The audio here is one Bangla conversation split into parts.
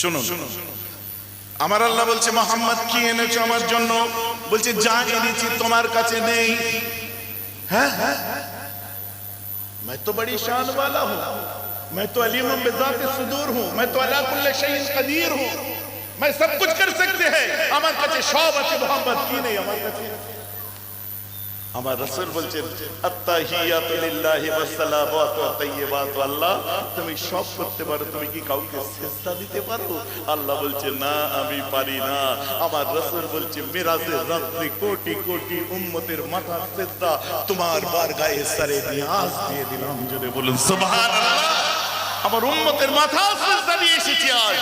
শুনুন আমার আল্লাহ বলছে মোহাম্মদ কি এনেছো আমার জন্য বলছে যা এনেছি তোমার কাছে নেই হ্যাঁ হ্যাঁ मैं तो बड़ी शान वाला हूं मैं तो अलीम बिजात सुदूर हूं मैं तो अला कुल्ले शैइन कदीर हूं मैं सब कुछ कर सकते हैं আমার কাছে সব আছে মোহাম্মদ কি নেই আমার কাছে আমার রাসূল বলছেন তাইয়্যিবাতু আল্লাহ। তুমি সব করতে পারো, তুমি কি কাউকে সিজদা দিতে পারো? আল্লাহ বলছে, না, আমি পারি না। আমার রাসূল বলছে মিরাজের রাত্রি কোটি কোটি উম্মতের মাথা সিজদা তোমার বারগায়ে সারে নিয়াজ দিয়ে দিলাম। জোরে বলুন আমার উম্মতের মাথা সিজদা দিয়ে এসেছি আজ।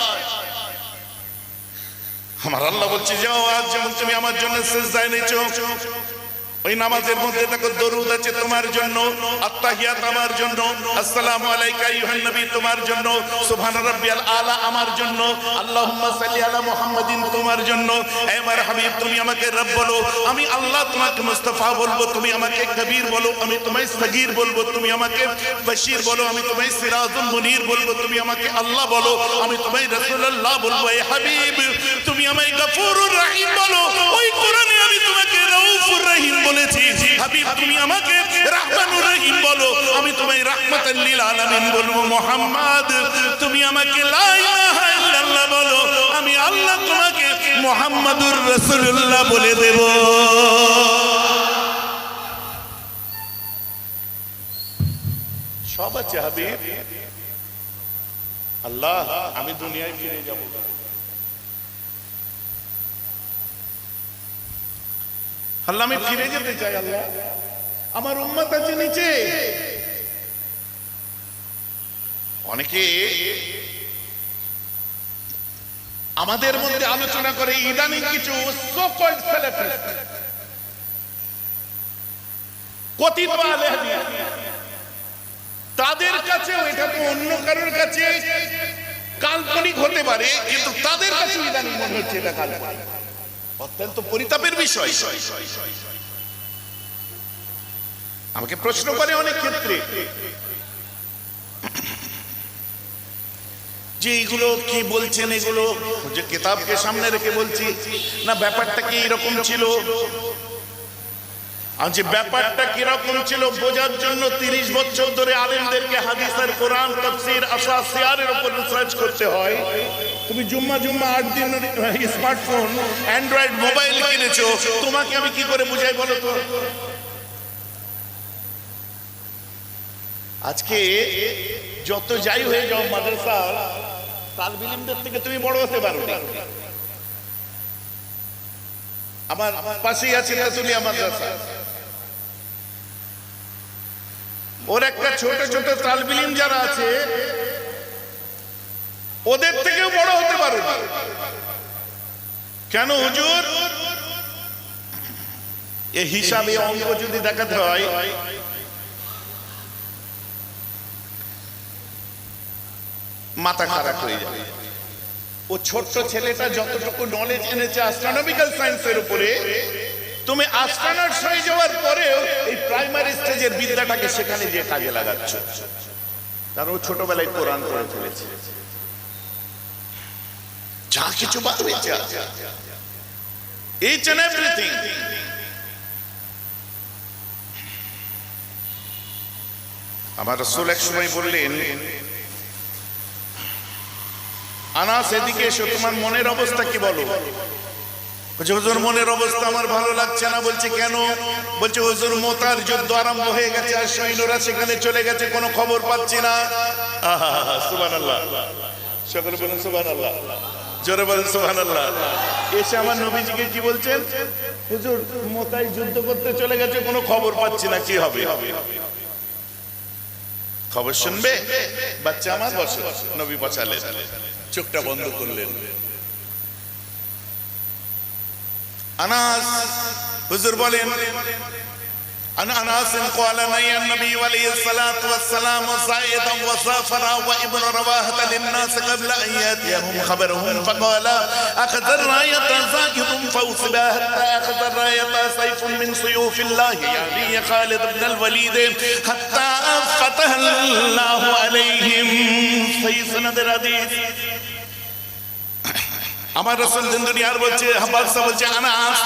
আমার আল্লাহ বলছে, যাও আজ যেমন তুমি আমার জন্য সিজদা এনেছো ওই নামাজের মধ্যে দেখো দরুদ আছে তোমার জন্য আত্তাহিয়াত আমার জন্য, আসসালামু আলাইকা আইয়ুহান নবী তোমার জন্য, সুবহান রাব্বিয়াল আলা আমার জন্য, আল্লাহুম্মা সাল্লি আলা মুহাম্মাদিন তোমার জন্য। এ আমার হাবিব, তুমি আমাকে রব বলো, আমি আল্লাহ তোমাকে মুস্তাফা বলব, তুমি আমাকে কবির বলো, আমি তোমায় সগীর বলব, তুমি আমাকে বশীর বলো, আমি তোমায় সিরাজুল মুনির বলব, তুমি আমাকে আল্লাহ বলো, আমি তোমায় রাসূলুল্লাহ বলব, এ হাবিব, তুমি আমায় গফুরুর রহিম বলো, ওই কোরআনে আমি তোমাকে রউফুর রহিম বলেছি, হাবিব, তুমি আমাকে রাহমানুর রহিম বলো। আমি তোমায় রাহমাতাল লিল আলামিন বলব, মুহাম্মদ, তুমি আমাকে লা ইলাহা ইল্লাল্লাহ বলো। আমি আল্লাহ তোমাকে মুহাম্মাদুর রাসূলুল্লাহ বলে দেব। সব আছে হাবিব। আল্লাহ, আমি দুনিয়ায় ফিরে যাব। আল্লাহ, আমি ফিরে যেতে চাই, আল্লাহ। আমার উম্মত আছে নিচে। অনেকে আমাদের মধ্যে আলোচনা করে, ইদানিং কিছু তাদের কাছে এটা তো অন্য কারোর কাছে কাল্পনিক হতে পারে, কিন্তু তাদের কাছে ইদানিং মনে হচ্ছে এটা কাল্পনিক। অত্যন্ত পরিতাপের বিষয়। আমাকে প্রশ্ন করে অনেক ক্ষেত্রে, যে এগুলো কি বলছেন, এগুলো যে কিতাবকে সামনে রেখে বলছি, না ব্যাপারটা কি এরকম ছিল? আর যে ব্যাপারটা কীরকম ছিল বোঝার জন্য তিরিশ বছর ধরে আলেমদেরকে হাদিসের কোরআন, তফসির, আশা, সিয়ারের উপর রিসার্চ করতে হয়। তুমি জুম্মা জুম্মা আট দিন স্মার্টফোন, অ্যান্ড্রয়েড, মোবাইল কিনেছো, তোমাকে আমি কি করে বুঝাই বলো তো আজকে যত যাই হয়ে যাও মাদ্রাসা তালবিলিমদের থেকে তুমি বড় হতে পারো। আমার পাশেই আছে রাসুলিয়া মাদ্রাসা ওর একটা ছোট ছোট তালবিলিম যারা আছে ওদের থেকেও বড় হতে পারো। কেন হুজুর? এ হিসাবে অঙ্ক যদি দেখাতে হয়, মাথা খারাপ হয়ে যায়। ও ছোট্ট ছেলেটা যতটুকু নলেজ এনেছে অ্যাস্ট্রোনমিক্যাল সায়েন্সের উপরে, তুমি অ্যাস্ট্রোনটস হয়ে যাওয়ার পরেও এই প্রাইমারি স্টেজের বিদ্যাটাকে সেখানে যে কাজে লাগাচ্ছ। কারণ ও ছোটবেলায় কোরআন পড়ে ফেলেছে। যা কিছু বার হয়েছে ইচ এন্ড আমার রসুল এক সময় বললেন, আনাস, এদিকে এসো, তোমার মনের অবস্থা কি বলো? বলছে, হুজুর, মনের অবস্থা আমার ভালো লাগছে না। বলছে, কেন? বলছে, হুজুর, মোতার যুদ্ধ আরম্ভ হয়ে গেছে আর সৈন্যরা সেখানে চলে গেছে, কোনো খবর পাচ্ছি না। সুবান আল্লাহ সকলে বলেন সুবান আল্লাহ জোরে বলেন সুবান আল্লাহ এসে আমার নবীজিকে কি বলছেন? হুজুর মোতাই যুদ্ধ করতে চলে গেছে, কোনো খবর পাচ্ছি না, কি হবে? খবর শুনবে? বাচ্চা আমার বসে, নবী বসালেন চোখটা বন্ধ করলেন। আনাস, হুজুর বলেন عن انس قال نهي النبي عليه الصلاة والسلام زائدا وسافر وابن رواحة للناس قبل أن يأتيهم خبرهم فقال أخذ الراية فاوصبا حتى أخذ الراية سيف من سيوف الله يعني خالد بن الوليد حتى فتح الله عليهم. في سند الحديث আমার রসুল দুনিয়ার বলছে হাবাসা বলছে আনাস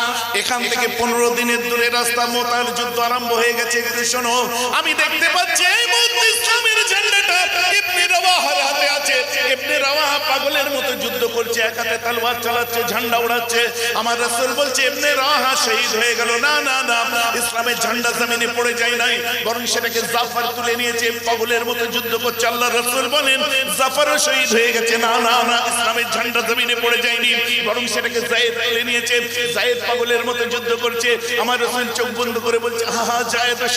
এখান থেকে পনেরো দিনের দূরে রাস্তা মোতার যুদ্ধ আরম্ভ হয়ে গেছে। একটু শোনো আমি দেখতে পাচ্ছি এই মুহূর্তে ইসলামের ঝান্ডাটা ইবনে রাওয়াহার হাতে আছে। ইবনে রাওয়াহা পাগলের মতো যুদ্ধ করছে এক হাতে তলোয়ার চালাচ্ছে ঝান্ডা উড়াচ্ছে। আমার রসুল বলছে ইবনে রাওয়াহা শহীদ হয়ে গেল। না না না ইসলামের ঝান্ডা জমিনে পড়ে যায় নাই বরং সেটাকে জাফর তুলে নিয়েছে পাগলের মতো যুদ্ধ করছে। আল্লাহ রসুল বলেন জাফরও শহীদ হয়ে গেছে। না না না ইসলামের ঝান্ডা জমিনে পড়ে বরং সেটাকে তুলে নিয়েছে। পাগলের মতো যুদ্ধ করছে। আমার রসুল চোখ বন্ধ করে বলছে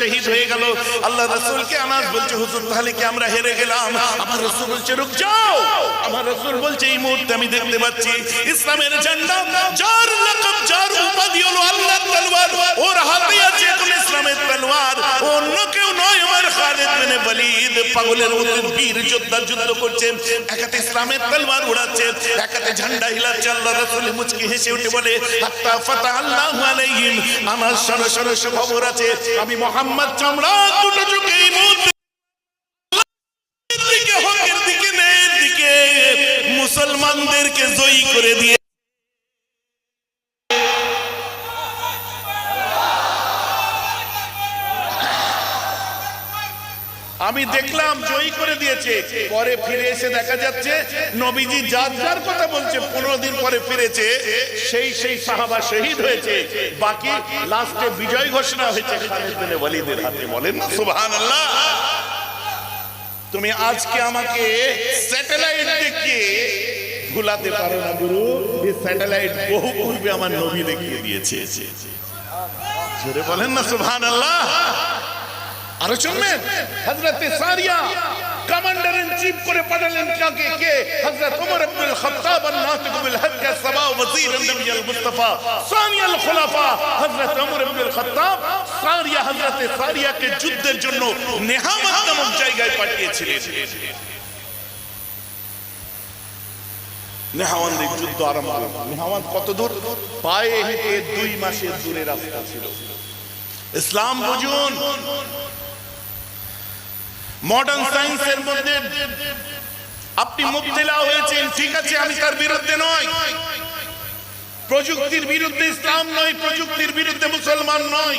শহীদ হয়ে গেল। আল্লাহ রসুলকে আনাজ বলছে, হুজুর, তাহলে কি আমরা হেরে গেলাম? আমার রসুল বলছে রুক যাও। আমার রসুল বলছে, এই মুহূর্তে আমি দেখতে পাচ্ছি ইসলামের ঝান্ডা উপাধি হলো তলোয়ার। ওর হাতে আছে ইসলামের তলোয়ার। অন্য কেউ নয় আমার খালিদ বিন ওয়ালিদ। পাগলের মতো বীর যোদ্ধা যুদ্ধ করছে। একাতে ইসলামের তলোয়ার উড়াচ্ছে একাতে ঝান্ডা আছে আমি মোহাম্মদ চামড়া দুটো চোখে মুসলমানদেরকে জয়ী করে দিয়ে আমি দেখলাম জয়ী করে দিয়েছে। পরে ফিরে এসে দেখা যাচ্ছে, নবীজি যার যার কথা বলছে, পনেরো দিন পরে ফিরেছে, সেই সেই সাহাবা শহীদ হয়েছে। বাকি লাস্টে বিজয় ঘোষণা হয়েছে। ওয়ালিদের হাতে বলেন না, সুবহানাল্লাহ। তুমি আজকে আমাকে স্যাটেলাইট দেখিয়ে ভুলাতে পারো না গুরু, এই স্যাটেলাইট বহু পূর্বে আমার নবী দেখিয়ে দিয়েছে। জোরে বলেন না, সুবহানাল্লাহ। আরও শুনবেন? হজরতে সারিয়া কমান্ডার ইন চিফ করে পাঠালেন কাকে? কে? হযরত ওমর ইবনে খাত্তাব আন-নাতিক বিল হক সাবা ওয়াজির নবী আল মুস্তাফা। সানি আল খুলাফা। হযরত ওমর ইবনে খাত্তাব সারিয়া হযরত সারিয়াকে যুদ্ধের জন্য নেহামত নামক জায়গায় পাঠিয়েছিলেন। নেহাওয়ানদের যুদ্ধ আরম্ভ হল। নেহাওয়ান কত দূর? পায়ে হেঁটে দুই মাসের দূরে রাস্তা ছিল। ইসলাম বুঝুন মডার্ন সায়েন্সের মধ্যে আপনি মুক্তিলা হয়েছেন, ঠিক আছে, আমি তার বিরুদ্ধে নয়। প্রযুক্তির বিরুদ্ধে ইসলাম নয়, প্রযুক্তির বিরুদ্ধে মুসলমান নয়।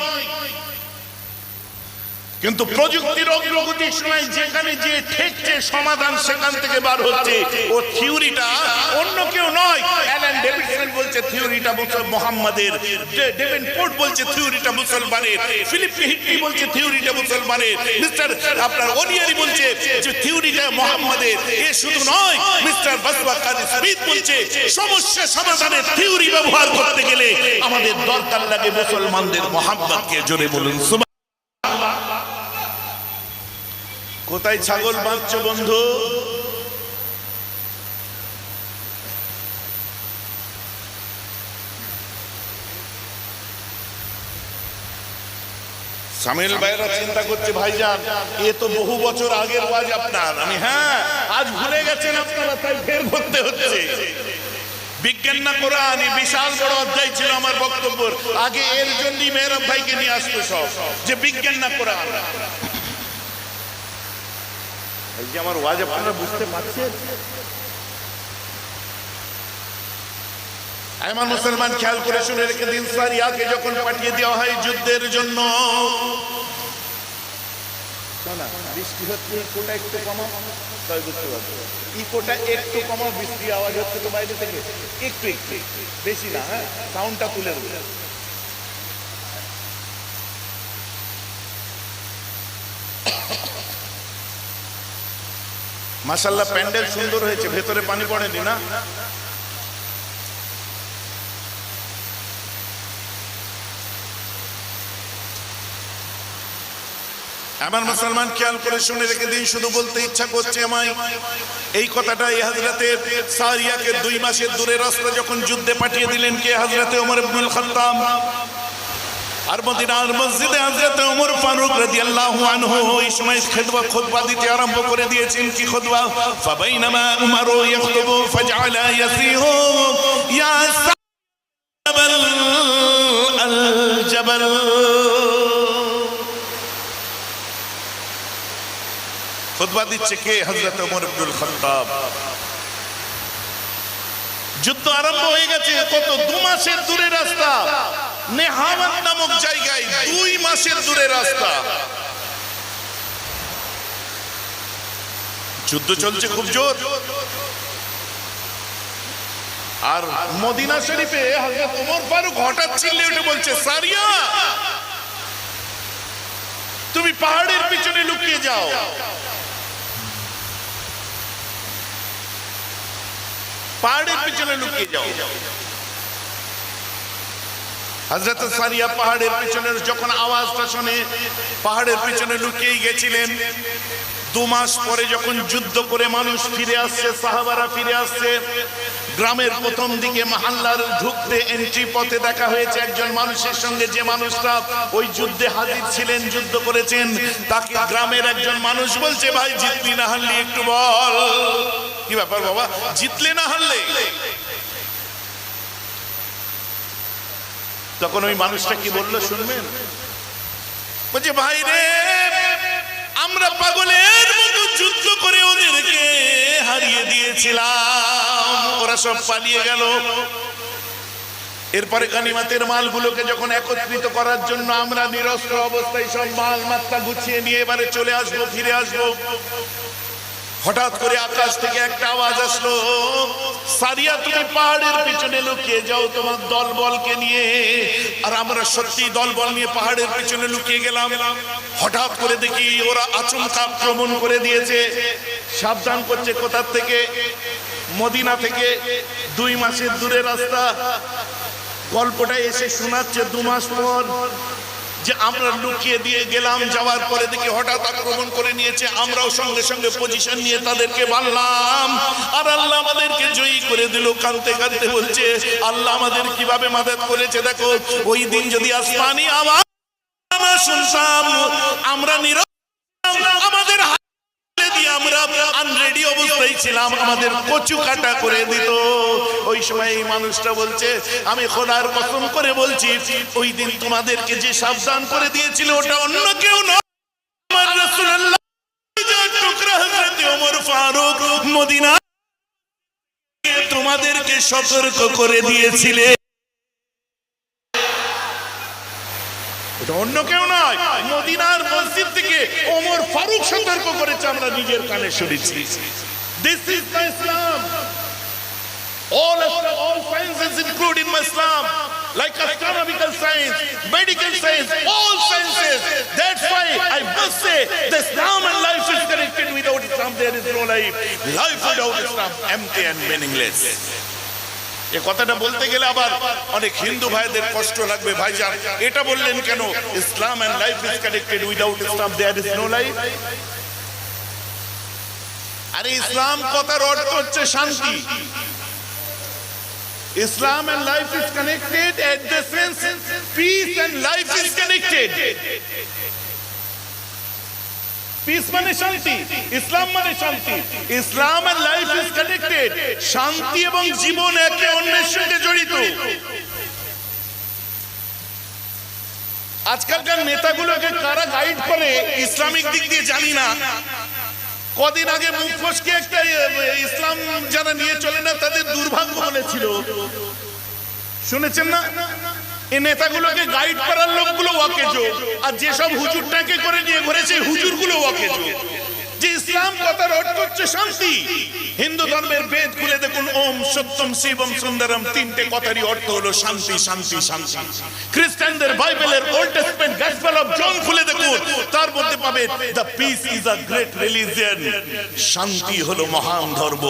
কিন্তু প্রযুক্তির অগ্রগতির সময় যেখানে যে ঠেকছে সমাধান সেখান থেকে বার হচ্ছে। ও থিওরিটা অন্য কেউ নয়। অ্যালান ডেভিডসন বলছে থিওরিটা মোহাম্মদের। পোর্ট বলছে থিওরিটা মুসলমানের ফিলিপ বলছে থিওরিটা মুসলমানের মিস্টার আপনার ওনিয়ারি বলছে যে থিওরিটা মোহাম্মদের। এ শুধু নয়, মিস্টার স্মিথ বলছে সমস্যা সমাধানের থিওরি ব্যবহার করতে গেলে আমাদের দরকার লাগে মুসলমানদের মোহাম্মদকে জোরে বলুন। কোথায় ছাগল বাঁধছ বন্ধু? সামিল ভাইরা চিন্তা করছে, ভাইজান, এ তো বহু বছর আগের ওয়াজ আপনার। আমি হ্যাঁ আজ ভুলে গেছেন আপনারা, তাই ফের করতে হচ্ছে। বিজ্ঞান না কোরআন বিশাল বড় অধ্যায় ছিল আমার বক্তব্য আগে এর জন্যই মেহরব ভাইকে নিয়ে আসতো সব, যে বিজ্ঞান না কোরআন। এই যে আমার ওয়াজ আপনারা বুঝতে পারছেন আমার মুসলমান খেয়াল করে শুনে রেখে দিন সারিয়াকে যখন পাঠিয়ে দেওয়া হয় যুদ্ধের জন্য। বৃষ্টি হচ্ছে ইকোটা একটু কমা তাই বুঝতে পারছ। ইকোটা একটু কমা বৃষ্টি আওয়াজ হচ্ছে তো বাইরে থেকে। একটু একটু বেশি না হ্যাঁ? সাউন্ডটা তুলে দেবে মাসাল্লাহ প্যান্ডেল সুন্দর হয়েছে, ভেতরে পানি পড়েনি না? আমার মুসলমান, খেয়াল করে শুনে রেখে দিন শুধু বলতে ইচ্ছা করছে আমায়। এই কথাটা এই হাজরাতে সারিয়াকে দুই মাসের দূরে রাস্তা যখন যুদ্ধে পাঠিয়ে দিলেন, কে হাজরাতে ওমর ইবনুল খাত্তাব? আর মদিনার মসজিদে হযরত ওমর ফারুক রাদিয়াল্লাহু আনহু ওই সময় খুতবা খুতবা দিতে আরম্ভ করে দিয়েছেন। কি খুতবা? ফাবাইনামা উমরু ফাজআলা ইয়াসিহু ইয়া সাবাল আল জাবাল। খুতবা দিচ্ছে কে? হযরত ওমর খাত্তাব। যুদ্ধ আরম্ভ হয়ে গেছে, কত দু মাসের দূরে রাস্তা। নেহাওয়াত নামক জায়গায় দুই মাসের দূরে রাস্তা। যুদ্ধ চলছে খুব জোর। আর মদিনা শরীফে হযরত ওমর ফারুক হঠাৎ চিল্লে উঠে বলছে, সারিয়া, তুমি পাহাড়ের পিছনে লুকিয়ে যাও। পাহাড়ের পিছনে লুকিয়ে যাও। হজরত সারিয়া পাহাড়ের পিছনে যখন আওয়াজটা শুনে পাহাড়ের পিছনে লুকিয়ে গেছিলেন, দু মাস পরে যখন যুদ্ধ করে মানুষ ফিরে আসছে, সাহাবারা ফিরে আসছে, গ্রামের প্রথম দিকে মাহাল্লার ঢুকতে এন্ট্রি পথে দেখা হয়েছে একজন মানুষের সঙ্গে যে মানুষটা ওই যুদ্ধে হাজির ছিলেন, যুদ্ধ করেছেন তাকে গ্রামের একজন মানুষ বলছে, ভাই, জিতলি না হারলি, একটু বল। কি ব্যাপার বাবা? জিতলে না হারলে? তখন ওই মানুষটা কি বলল, শুনবেন? বলছে, ভাই রে, আমরা পাগলের মতো যুদ্ধ করে ওদেরকে হারিয়ে দিয়েছিলাম। ওরা সব পালিয়ে গেল। এরপরে গানিমাতের মালগুলোকে যখন একত্রিত করার জন্য আমরা নিরস্ত্র অবস্থায় সব মাল মাত্রা গুছিয়ে নিয়ে এবারে চলে আসব, ফিরে আসব। হঠাৎ করে আকাশ থেকে একটা আওয়াজ আসলো। সারিয়া, তুমি পাহাড়ের পিছনে লুকিয়ে যাও, তোমার দল বলকে নিয়ে। আর আমরা সত্যি দল বল নিয়ে পাহাড়ের পিছনে লুকিয়ে গেলাম। হঠাৎ করে দেখি ওরা আচমকা আক্রমণ করে দিয়েছে। সাবধান করছে কোথার থেকে? মদিনা থেকে। দুই মাসের দূরে রাস্তা। গল্পটা এসে শোনাচ্ছে দু মাস পর। যে আমরা লুকিয়ে দিয়ে গেলাম, যাওয়ার পরে দেখি হঠাৎ আক্রমণ করে নিয়েছে, আমরাও সঙ্গে সঙ্গে পজিশন নিয়ে তাদেরকে মারলাম। আর আল্লাহ আমাদেরকে জয়ী করে দিল কানতে কানতে বলছে, আল্লাহ আমাদের কীভাবে মাদত করেছে দেখো, ওই দিন যদি আসমানি আওয়াজ শুনতাম, আমরা নির আমাদের দিয়ে আমরা আনরেডি অবস্থায় ছিলাম, আমাদের কচু কাটা করে দিত। ওই সময় এই মানুষটা বলছে, আমি খোদার কসম করে বলছি, ওই দিন তোমাদেরকে যে সাবধান করে দিয়েছিল, ওটা অন্য কেউ মদিনা তোমাদেরকে সতর্ক করে দিয়েছিলে এটা অন্য কেউ নয় মদিনার মসজিদ থেকে ওমর ফারুক সতর্ক করেছে আমরা নিজের কানে শুনেছি this is the Islam All, all sciences include in Islam, like astronomical science, medical science, all sciences. That's why I must say, the Islam and life is connected. Without Islam, there is no life. Life without Islam, empty and meaningless. এ কথাটা বলতে গেলে আবার অনেক হিন্দু ভাইদের কষ্ট লাগবে, ভাইজান। এটা বললেন কেন? Islam and life is connected without Islam there is no life আরে ইসলাম কথার অর্থ হচ্ছে শান্তি। Islam and life is connected at the sense peace and life is connected শান্তি ইসলাম মানে শান্তি। Islam and life is connected শান্তি এবং জীবন একে অন্যের সঙ্গে জড়িত। আজকালকার নেতাগুলোকে কারা গাইড করে, ইসলামিক দিক দিয়ে জানি না। কদিন আগে মুখ ফসকে একটা ইসলাম যারা নিয়ে চলে না, তাদের দুর্ভাগ্য বলেছিল। শুনেছেন না? এই নেতাগুলোকে গাইড করার লোকগুলো ওয়াকেজো। আর যেসব হুজুরটাকে করে নিয়ে ঘুরেছে ওয়াকেজো। যে ইসলাম কথার অর্থ হচ্ছে শান্তি। হিন্দু ধর্মের বেদ খুলে দেখুন, ওম সত্যম শিবম সুন্দরম, তিনটে কথারই অর্থ হলো শান্তি শান্তি শান্তি। খ্রিস্টানদের বাইবেলের ওল্ড টেস্টমেন্ট পাবে the peace is a great religion শান্তি হলো মহান ধর্ম।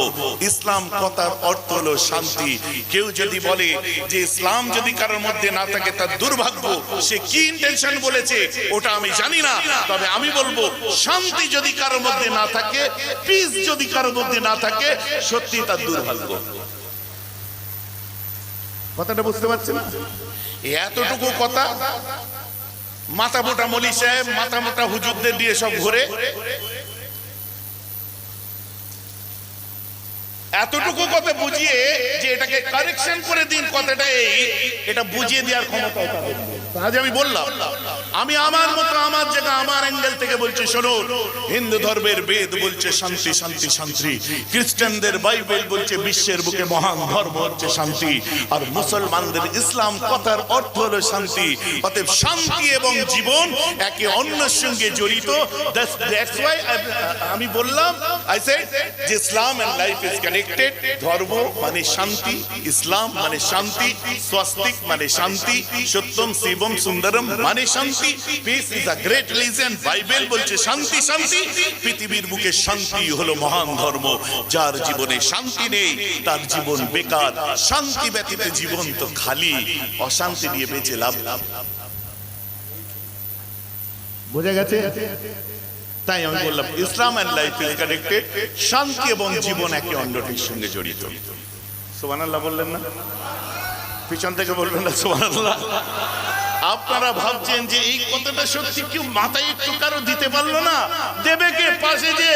ইসলাম কথার অর্থ হলো শান্তি। কেউ যদি বলে যে ইসলাম যদি কারোর মধ্যে না থাকে, তার দুর্ভাগ্য, সে কি ইন্টেনশন বলেছে, ওটা আমি জানি না। তবে আমি বলব, শান্তি যদি কারোর মধ্যে না থাকে পিস যদি কারোর মধ্যে না থাকে, সত্যি তার দুর্ভাগ্য। কথাটা বুঝতে পারছেন? এতটুকু কথা মাথা মোটা মলি সাহেব মাথা মোটা হুজুরদের দিয়ে সব ঘুরে। এতটুকু কথা বুঝিয়ে যে এটাকে কারেকশন করে দিন কথাটা এই, এটা বুঝিয়ে দেওয়ার ক্ষমতা আজ আমি বললাম, আমি আমার মতো আমার জায়গা আমার অ্যাঙ্গেল থেকে বলছি হিন্দু ধর্মের বেদ বলছে শান্তি শান্তি শান্তি। খ্রিস্টানদের বাইবেল বলছে বিশ্বের বুকে মহান ধর্ম হচ্ছে শান্তি। আর মুসলমানদের ইসলাম কথার অর্থ হলো শান্তি। অতএব শান্তি এবং জীবন একে অন্যের সঙ্গে জড়িত। আমি বললাম আই সেড যে Islam and life is connected ধর্ম মানে শান্তি, ইসলাম মানে শান্তি, স্বস্তিক মানে শান্তি, সত্যম, শিবম, সুন্দরম মানে শান্তি। Peace is a great religion Bible বলছে শান্তি শান্তি। পৃথিবীর বুকে শান্তি হলো মহান ধর্ম, যার জীবনে শান্তি নেই, তার জীবন বেকার। শান্তি ব্যতীত জীবন তো খালি, অশান্তি নিয়ে বেঁচে লাভ লাভ। বোঝা গেছে? তাই আমি বললাম Islam and life is connected শান্তি এবং জীবন একে অন্যটির সঙ্গে জড়িত। সুবহানাল্লাহ বললেন না? পিছন থেকে বলবেন না সুবহানাল্লাহ। আপনারা ভাবছেন যে এই কথাটা সত্যি কেউ মাথায় একটু কারও দিতে পারল না? দেবে কে পাশে যে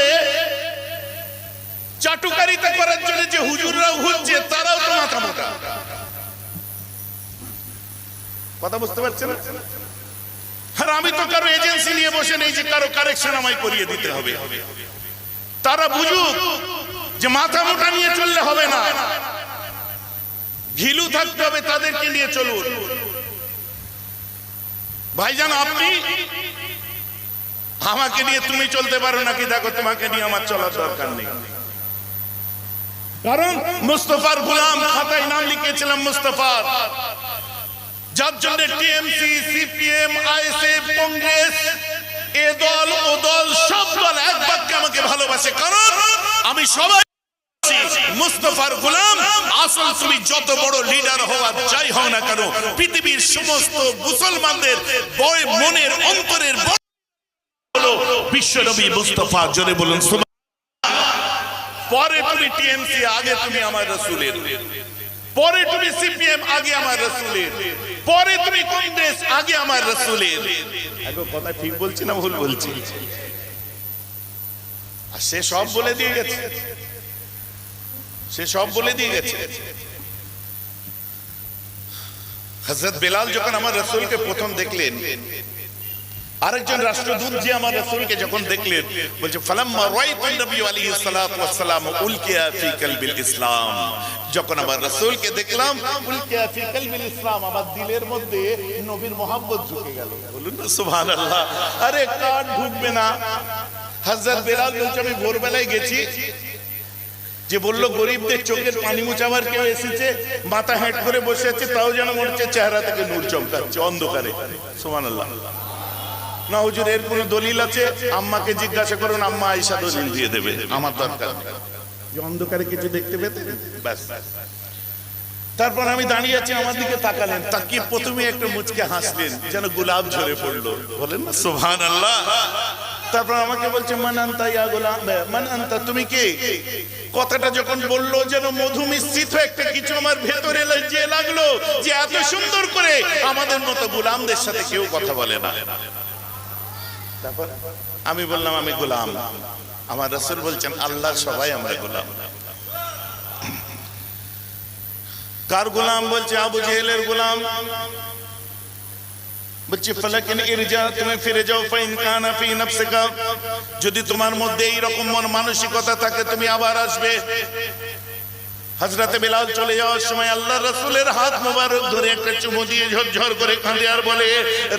চাটুকারিতা করার জন্য যে হুজুররা হচ্ছে তারাও তো মাথা মোটা। কথা বুঝতে পারছেন? আর আমি তো কারও এজেন্সি নিয়ে বসে নেই যে কারও কারেকশন আমায় করিয়ে দিতে হবে। তারা বুঝুক যে মাথা মোটা নিয়ে চললে হবে না। ঘিলু থাকতে হবে তাদেরকে নিয়ে চলুন। ভাইজান, আপনি? আমাকে নিয়ে তুমি চলতে পারো নাকি? দেখো, তোমাকে নিয়ে আমার চলার দরকার নেই। কারণ মুস্তফার গুলাম খাতায় নাম লিখেছিলাম মুস্তফার। যার জন্য টিএমসি, সিপিএম, আইএসএফ, কংগ্রেস, এ দল, ও দল, সব দল এক বাক্যে আমাকে ভালোবাসে। কারণ আমি সবাই মুস্তফার গোলাম, আসল তুমি যত বড় লিডার হওয়া যাই হও না কেন, পৃথিবীর সমস্ত মুসলমানদের বয় মনের অন্তরের হলো বিশ্বনবী মুস্তফা। জোরে বলুন পরে তুমি টিএমসি, আগে তুমি আমার রসুলের। পরে তুমি সিপিএম, আগে আমার রসুলের। পরে তুমি কংগ্রেস, আগে আমার রসুলের। কথা ঠিক বলছি না ভুল বলছি? আর সে সব বলে দিয়ে গেছে। সে সব বলে দিয়ে গেছে। হজরত বেলাল যখন আমার রসুলকে প্রথম দেখলেন আরেকজন রাষ্ট্রদূত যে আমার রাসূলকে যখন দেখলেন বলছে ফালাম্মা রাইতু নবী আলাইহিস সালাতু ওয়াস সালাম উলকিয়া ফি কলবিল ইসলাম। যখন আমার রাসূলকে দেখলাম উলকিয়া ফি কলবিল ইসলাম আমার দিলের মধ্যে নবীর মোহাব্বত ঢুকে গেল। বলুন না সুবহানাল্লাহ। আরে কার ঢুকবে না। হযরত বেলাল বলছে আমি ভোরবেলায় গেছি। যে বলল গরিবদের চোখের পানি মুছাবার কেউ এসেছে মাথা হেঁট করে বসে আছে তাও যেন মনে হচ্ছে চেহারা থেকে নূর চমকাচ্ছে অন্ধকারে। সুবহানাল্লাহ। না হুজুর এর কোনো দলিল আছে? আম্মাকে জিজ্ঞাসা করুন আম্মা আয়েশা দলিল দিয়ে দেবে। আমার দরকার যে অন্ধকারে কিছু দেখতে পেতে? ব্যাস। তারপর আমি দাঁড়িয়ে আছি আমার দিকে তাকালেন। তাকিয়ে প্রথমে একটু মুচকে হাসলেন যেন গোলাপ ঝরে পড়ল। বলেন না? আল্লাহ তারপর আমাকে বলছে মান আন্তা ইয়া গোলাম মান আন্তা তুমি কে? কথাটা যখন বলল যেন মধু মিশ্রিত একটা কিছু আমার ভেতরে যে লাগল যে এত সুন্দর করে আমাদের মতো গোলামদের সাথে কেউ কথা বলে না। আমি বললাম, আমি গোলাম। আমার রসুল বলছেন, আল্লাহ সবাই আমরা গোলাম। কার গোলাম? বলছে, আবু জেহেলের গোলাম। বলছে, ফলাকিন ইরজা, তুমি ফিরে যাও, ফাইন কানা ফি নফসিকা। যদি তোমার মধ্যে এই রকম মন মানসিকতা থাকে, তুমি আবার আসবে। হজরতে বেলাল চলে যাওয়ার সময় আল্লাহ রসুলের হাত মোবারক ধরে একটা চুমু দিয়ে ঝরঝর করে কাঁদে আর বলে,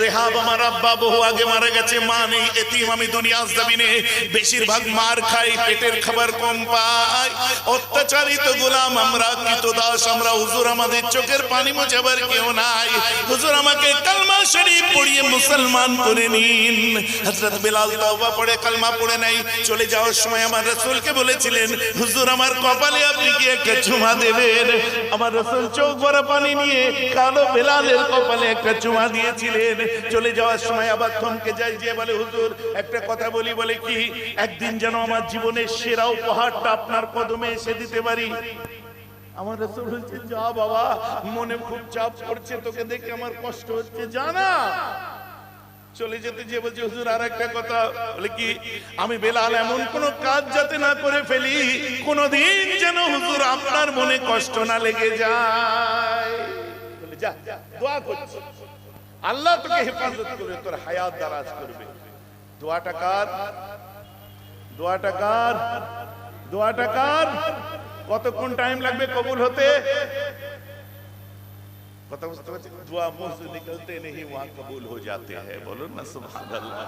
রেহাব আমার আব্বা বহু আগে মারা গেছে, মা নেই, এতিম আমি দুনিয়া জমিনে। বেশিরভাগ মার খাই, পেটের খাবার কম পাই। অত্যাচারিত গোলাম আমরা কৃত দাস আমরা, হুজুর আমাদের চোখের পানি মোছাবার কেউ নাই। হুজুর আমাকে কালমা শরীফ পড়িয়ে মুসলমান করে নিন। হযরত বিলাল তওবা পড়ে, কালমা পড়ে নাই। চলে যাওয়ার সময় আমার রাসূলকে বলেছিলেন, হুজুর, আমার কপালে আপনি কি একটা চুমা দেবেন। আমার রাসূল চোখ ভরা পানি নিয়ে কালো বেলালের কপালে একটা চুমা দিয়েছিলেন। চলে যাওয়ার সময় আবার থমকে যাই যে বলে, হুজুর, একটা কথা বলি, বলে কি? একদিন যেন আমার জীবনের সেরা উপহারটা আপনার কদমে এসে দিতে পারি। আমার রাসূল বলছে, যা বাবা, মনে খুব চাপ পড়ছে, তোকে দেখে আমার কষ্ট হচ্ছে, জানা? চলে যেতে যে বলছে, হুজুর আর একটা কথা বলে কি, আমি বেলাল এমন কোন কাজ যাতে না করে ফেলি, কোনদিন যেন হুজুর আপনার মনে কষ্ট না লেগে যায়। যা, দোয়া আল্লাহ তোকে হেফাজত করবে তোর হায়াত দারাজ করবে। দোয়াটা কার? দোয়াটা কার? দোয়াটা কার? কতক্ষণ টাইম লাগবে কবুল হতে? কথা বুঝতে পারছি দুয়া মুহ से निकलते नहीं वहां कबूल हो जाते हैं বলুন না সুবহানাল্লাহ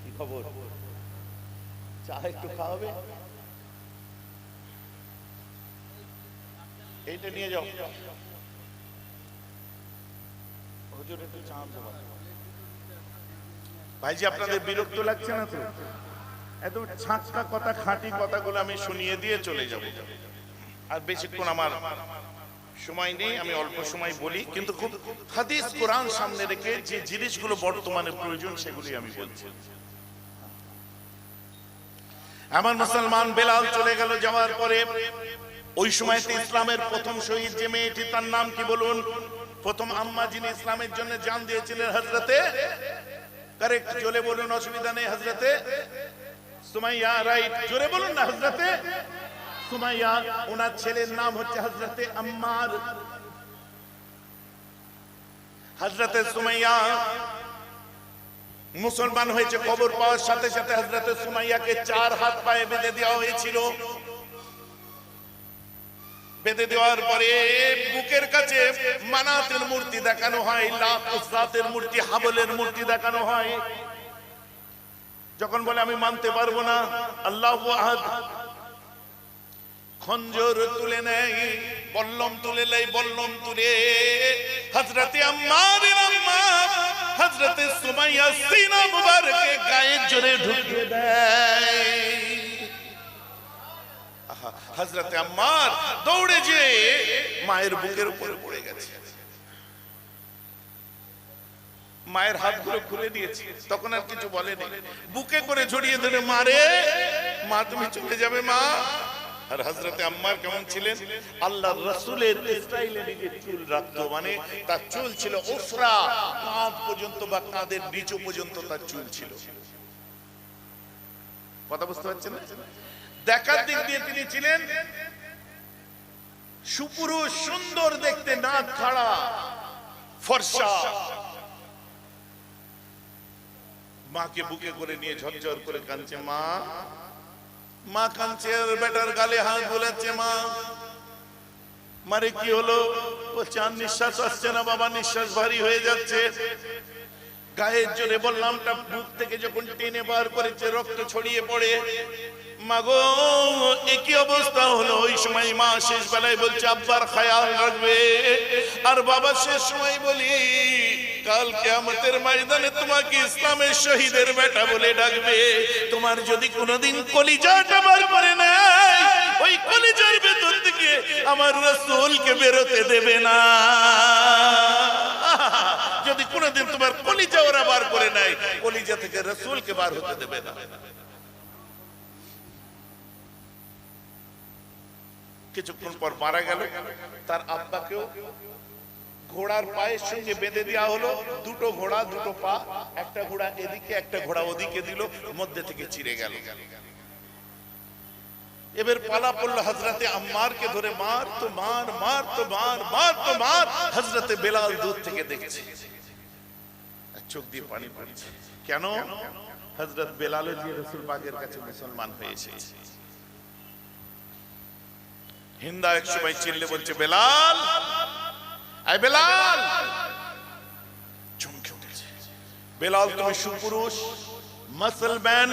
কি খবর চা একটু খাওয়াবে এইটা নিয়ে যাও হুজুর একটু চা দেবো ভাইজি আপনাদের বিরক্ত লাগছে না তো একদম ছাঁচকা কথা খাঁটি কথাগুলো আমি শুনিয়ে দিয়ে চলে যাব আর বেশিক্ষণ আমার সময় নেই, আমি অল্প সময় বলি, কিন্তু খুব হাদিস কোরআন সামনে রেখে যে জিনিসগুলো বর্তমানে প্রয়োজন, সেগুলি আমি বলছি। আমার মুসলমান বেলাল চলে গেল যাওয়ার পরে, ওই সময়তে ইসলামের প্রথম শহীদ যে মেয়েটি, তার নাম কি বলুন? প্রথম আম্মা যিনি ইসলামের জন্য জান দিয়েছিলেন হজরতে কারেক্ট জোরে বলুন, অসুবিধা নেই হজরতে সুমাইয়া রাইট জোরে বলুন না হজরতে সুমাইয়া, ওনার ছেলের নাম হচ্ছে হজরতে আম্মার। হজরতে সুমাইয়া মুসলমান হয়েছে খবর পাওয়ার সাথে সাথে হজরতে সুমাইয়াকে চার হাত পায়ে বেঁধে দেওয়া হয়েছিল। বেঁধে দেওয়ার পরে বুকের কাছে মানাতের মূর্তি দেখানো হয় লাত উসরাতের মূর্তি, হাবলের মূর্তি দেখানো হয়। যখন বলে, আমি মানতে পারব না, আল্লাহ আহাদ খঞ্জর তুলে নেই বল্লম তুলে নেই বল্লম তুলে। হজরতে আম্মা হজরতে সুমাইয়া সিনা মুবারকে গায়ে জোরে ঢুকিয়ে দেয়। হজরতে আম্মার দৌড়ে যে মায়ের বুকের উপরে পড়ে গেছে। মায়ের হাতগুলো খুলে দিয়েছে, তখন আর কিছু বলেনি। বুকে করে ঝরিয়ে ধরে মারে মা, তুমি চলে যাবে, মা। আর হজরতে আম্মার কেমন ছিলেন? আল্লাহ রসুলের স্টাইলে চুল রাখতো মানে তার চুল ছিল ওফরা কাঁধ পর্যন্ত বা কাঁধের নিচু পর্যন্ত তার চুল ছিল। কথা বুঝতে পারছেন না? দেখার দিক দিয়ে তিনি ছিলেন সুপুরুষ, সুন্দর দেখতে, নাক খাড়া, ফর্সা। মাকে বুকে করে নিয়ে ঝরঝর করে কাঁদছে, মা মা কাঁদছে বেটার গালে হাত বলেছে মা। মারে কি হলো? বলছে, আর নিঃশ্বাস আসছে না বাবা, নিঃশ্বাস ভারী হয়ে যাচ্ছে। গায়ের জোরে বললামটা বুক থেকে যখন টেনে বার করেছে, রক্ত ছড়িয়ে পড়ে। মাগো একই অবস্থা হলো? ওই সময় মা শেষ বেলায় বলছে, আব্বার খেয়াল রাখবে। আর বাবা শেষ সময় বলি, কাল কেয়ামতের ময়দানে তোমাকে ইসলামের শহীদের বেটা বলে ডাকবে। তোমার যদি কোনোদিন কলিজাটা বার করে নেয়, ওই কলিজার ভেতর থেকে আমার রসুলকে বেরোতে দেবে না। যদি কোনোদিন তোমার কলিজা ওরা বার করে নেয় কলিজা থেকে রসুলকে বার হতে দেবে না। কিছুক্ষণ পর মারা গেল, তার আব্বাকেও ঘোড়ার পায়ের সঙ্গে বেঁধে দেওয়া হলো। দুটো ঘোড়া, দুটো পা, একটা ঘোড়া এদিকে, একটা ঘোড়া ওদিকে দিল, মধ্যে থেকে চিড়ে গেল। এবার পালা পড়ল হজরতে আম্মারকে ধরে, মার তো, মার মার তো, মার মার তো, মার! হজরতে বেলাল দূর থেকে দেখছে। চোখ দিয়ে পানি পড়ছে। কেন? হজরত বেলাল রসুল বাগের কাছে মুসলমান হয়েছে। হিন্দা এক সময় চিল্লে বলছে, বেলাল! আই বেলাল! চমকে উঠেছে। বেলাল, তুমি সুপুরুষ মাসল ম্যান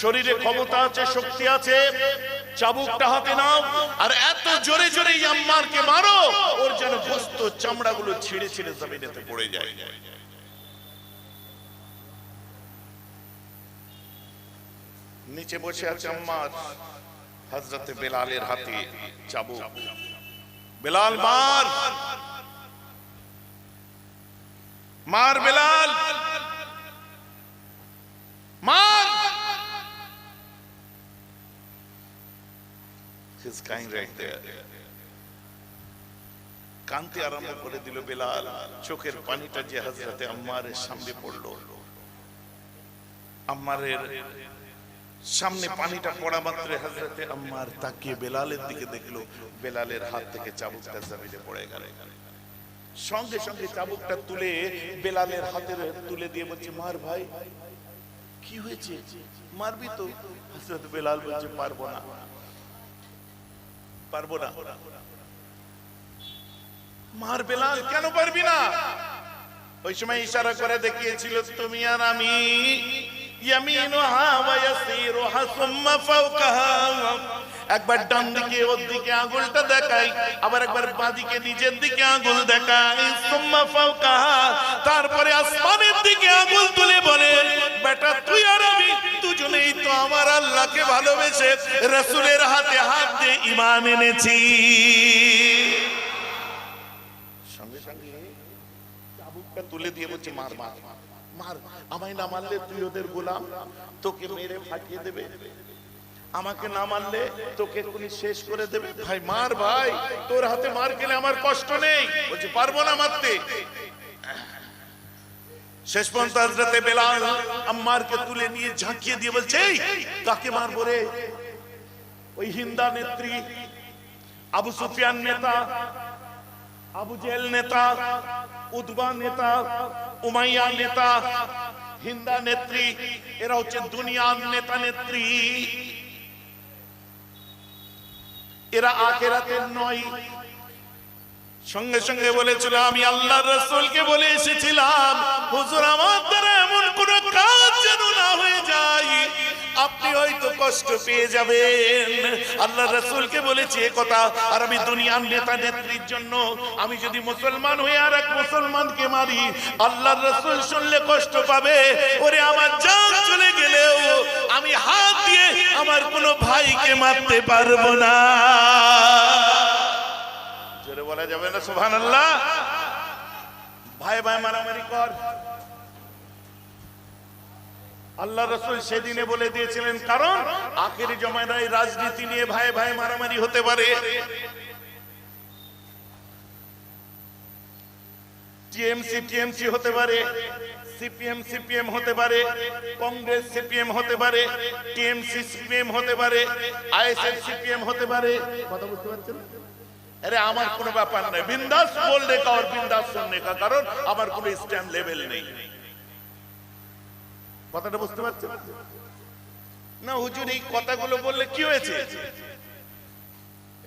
শরীরে ক্ষমতা আছে, শক্তি আছে, চাবুকটা হাতে নাও, আর এত জোরে জোরে আম্মারকে মারো, ওর যেন গোস্ত চামড়াগুলো ছিঁড়ে ছিঁড়ে জমিনেতে পড়ে যায়। নিচে বসে আছে আম্মার হজরতে বেলালের হাতে চাবুক। বেলাল, মার! মার, বেলাল! মার! আরম্ভ করে দিল বেলাল। চোখের পানিটা যে হজরতে আম্মারের সামনে পড়ল। আম্মারের সামনে পানিটা পড়া মাত্র হজরতে আম্মার তাকিয়ে বেলালের দিকে দেখল, বেলালের হাত থেকে চাবুকটা জমিনে পড়ে গেল। সঙ্গে সঙ্গে চাবুকটা তুলে বেলালের হাতে তুলে দিয়ে বলছে, মার ভাই, কি হয়েছে? মারবি তো? হযরত বেলাল বলছে, পারব না। পারব না। মার বেলাল, কেন পারবি না? ওই সময় ইশারা করে দেখিয়েছিল, তুমি আর আমি ইয়ামিনুহা ওয়া ইয়াসিরুহা সুম্মা একবার ডান দিকে ওর দিকে আঙুলটা দেখাই, আবার একবার বাঁ দিকে নিজের দিকে আঙুল দেখাই, সুম্মা ফাওকাহা। তারপরে আসমানের দিকে আঙুল তুলে বলে, বেটা, তুই আর আমি দুজনেই তো আমার আল্লাহকে ভালোবেসে রাসূলের হাতে হাত দিয়ে ঈমান এনেছি। সঙ্গে সঙ্গে তুলে দিয়ে বলছি মার মার মার। আমায় না মারলে তুই ওদের গোলাম? তোকে মেরে ফাটিয়ে দেবে। আমাকে না মারলে তোকে এক্ষুনি শেষ করে দেবে। ভাই মার ভাই তোর হাতে মার গেলে আমার কষ্ট নেই। বলছে পারব না মারতে। শেষ পর্যন্ত হযরতে বেলাল আম্মারকে তুলে নিয়ে ঝাঁকিয়ে দিয়ে বলছে "এই, কাকে মারবো রে? ওই হিন্দা নেত্রী আবু সুফিয়ান নেতা আবু জেল নেতা উদ্বা নেতা, উমাইয়া নেতা, হিন্দা নেত্রী, এরা হচ্ছে দুনিয়ার নেতা নেত্রী। এরা আখেরাতের নয়। সঙ্গে সঙ্গে বলেছিল, আমি আল্লাহ রসুলকে বলে এসেছিলাম, হুজুর আমার দ্বারা এমন কোন কাজ যেন না হয়ে যায়। আপনি হয়তো কষ্ট পেয়ে যাবেন। আল্লাহ রসুলকে বলেছি এ কথা, আর আমি দুনিয়ার নেতা নেত্রীর জন্য, আমি যদি মুসলমান হয়ে আর এক মুসলমানকে মারি আল্লাহ রসুল শুনলে কষ্ট পাবে। ওরে, আমার জান চলে গেলেও আমি হাত দিয়ে আমার কোনো ভাইকে মারতে পারব না। জোরে বলা যাবে না সুবহান আল্লাহ ভাই ভাই, মারামারি কর। আল্লাহ রসুল সেদিনে বলে দিয়েছিলেন, কারণ আখের জমানায় রাজনীতি নিয়ে ভাই ভাই মারামারি হতে পারে। টিএমসি টিএমসি হতে পারে, সিপিএম সিপিএম হতে পারে, কংগ্রেস, সিপিএম হতে পারে, টিএমসি, সিপিএম হতে পারে আইএসএফ সিপিএম হতে পারে। কথা বুঝতে পারছেন? अरे আমার কোনো ব্যাপার নাই বিন্দাস বলনে কা আর বিন্দাস শুননে কা কারণ আমার কোনো স্ট্যাম্প লেভেল নেই। কথাটা বুঝতে পারছেন? না, হুজুর, এই কথাগুলো বললে কি হয়েছে?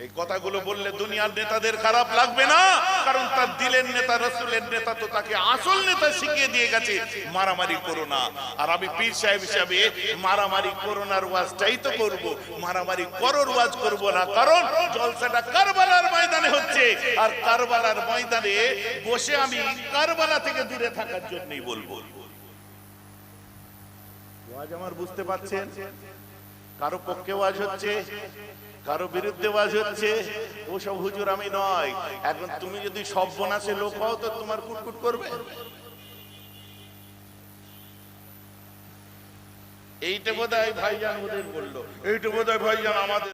এই কথাগুলো বললে দুনিয়ার নেতাদের খারাপ লাগবে না, কারণ তার দিলের নেতা, রসুলের নেতা তো তাকে আসল নেতা শিখিয়ে দিয়ে গেছে, মারামারি করো না। আর আমি পীর সাহেব হিসাবে মারামারি করোনার ওয়াজটাই তো করব। মারামারি করোর ওয়াজ করব না, কারণ জলসাটা কারবালার ময়দানে হচ্ছে। আর কারবালার ময়দানে বসে আমি কারবালা থেকে দূরে থাকার জন্যই বলব। ওয়াজ আমার বুঝতে পারছেন, কারও পক্ষে ওয়াজ হচ্ছে, কারও বিরুদ্ধে ওয়াজ হচ্ছে, ওসব হুজুর আমি নয়। এখন তুমি যদি সব বনাসে লোক হও, তো তোমার কুটকুট করবে। এইটা বোধ হয় ভাইজান ওদের বলল। এইটা বোধ হয় ভাইজান আমাদের